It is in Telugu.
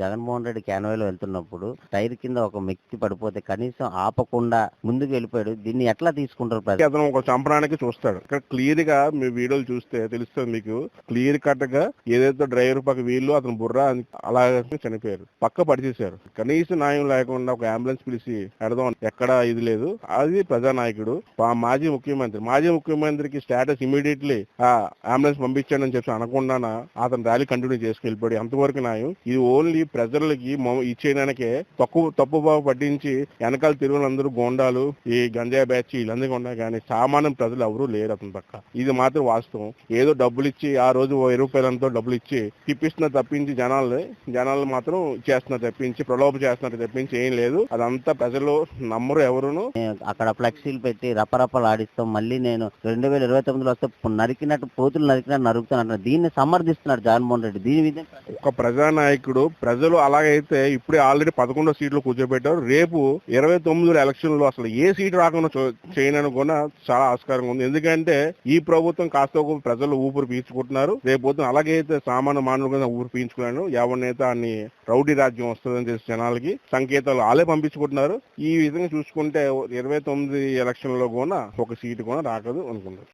జగన్మోహన్ రెడ్డి క్యాన్వాయ్లో వెళ్తున్నప్పుడు టైర్ కింద ఒక వ్యక్తి పడిపోతే కనీసం ఆపకుండా ముందుకు వెళ్ళిపోయాడు. దీన్ని ఎట్లా తీసుకుంటారు అతను ఒక చంపడానికి చూస్తాడు ఇక్కడ క్లియర్గా మీ వీడియోలు చూస్తే తెలుస్తుంది మీకు. క్లియర్ కట్గా ఏదైతే డ్రైవర్ పక్క వీళ్ళు అతను బుర్రా అని అలా చనిపోయారు. పక్క పడిచేశారు కనీసం న్యాయం లేకుండా ఒక అంబులెన్స్ పిలిచి అడదాం ఎక్కడ ఇది లేదు? అది ప్రజానాయకుడు. మాజీ ముఖ్యమంత్రి మాజీ ముఖ్యమంత్రికి స్టేటస్ ఇమీడియట్లీ ఆ అంబులెన్స్ పంపించాడని చెప్పి అనకుండా అతను ర్యాలీ కంటిన్యూ చేసుకెళ్ళిపోయాడు. అంతవరకు న్యాయం. ఇది ఓన్లీ ప్రజలకి ఇచ్చేయడానికే తక్కువ తప్పు బాబు పట్టించి వెనకాల తిరుగులందరూ గోండాలు ఈ గంజాయి బ్యాచ్ వీళ్ళందరూ ఉన్నారు కానీ సామాన్య ప్రజలు ఎవరూ లేరు అతని పక్క. ఇది మాత్రం వాస్తవం. ఏదో డబ్బులు ఇచ్చి ఆ రోజు ఇరవై రూపాయలంతో డబ్బులు ఇచ్చి తిప్పిస్తున్న తప్పించి జనాలు జనాలు మాత్రం చేస్తున్నారు తప్పించి ప్రలోభ చేస్తున్నారు తప్పించి ఏం లేదు. అదంతా ప్రజలు నమ్మరు ఎవరును. అక్కడ ఫ్లెక్సీలు పెట్టి రపరపలు ఆడిస్తాం. మళ్ళీ నేను రెండు వేల ఇరవై తొమ్మిదిలో వస్తే నరికినట్టు పోతులు నరికినట్టు నరుకుతాను దీన్ని సమర్థిస్తున్నాడు జగన్మోహన్ రెడ్డి. దీని మీద ఒక ప్రజానాయకుడు ప్రజలు అలాగైతే ఇప్పుడే ఆల్రెడీ పదకొండో సీట్లు కూర్చోబెట్టారు. రేపు ఇరవై తొమ్మిది ఎలక్షన్లో అసలు ఏ సీట్ రాకుండా చూ- చేయనని కూడా చాలా ఆస్కారంగా ఉంది. ఎందుకంటే ఈ ప్రభుత్వం కాస్త ప్రజలు ఊపిరి పీల్చుకుంటున్నారు. రేపు పొద్దున అలాగైతే సామాన్య మానవులుగా ఊపిరి పీల్చుకున్నాను. ఎవరినైతే అన్ని రౌడీ రాజ్యం వస్తుందని తెలిసి జనాలకి సంకేతాలు వాళ్ళే పంపించుకుంటున్నారు. ఈ విధంగా చూసుకుంటే ఇరవై తొమ్మిది ఎలక్షన్లో కూడా ఒక సీటు కూడా రాకదు అనుకున్నారు